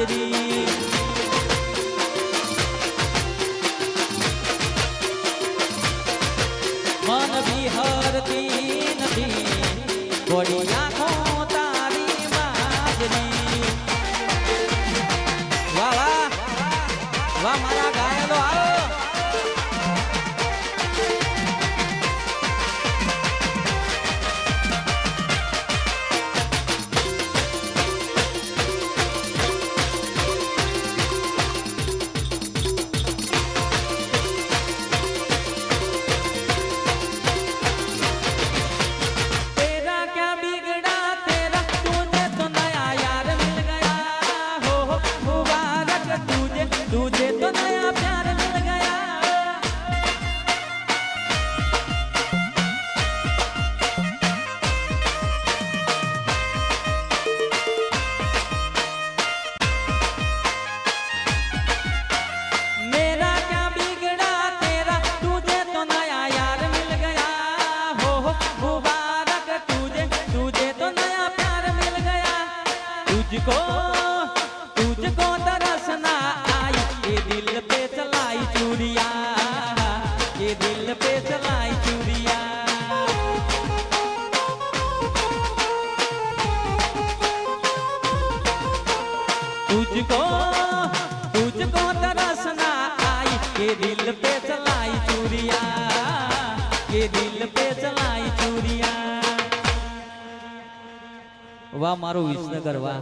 હાજરી. મન બિહારતી નથી. ઘોડિયા तुझको तुझको दरसना आई। ये दिल पे चलाई चूड़िया, ये दिल पे चलाई चूड़िया। तुझको तुझको दरसना आई। ये दिल पे વા મારું વિસનગર વા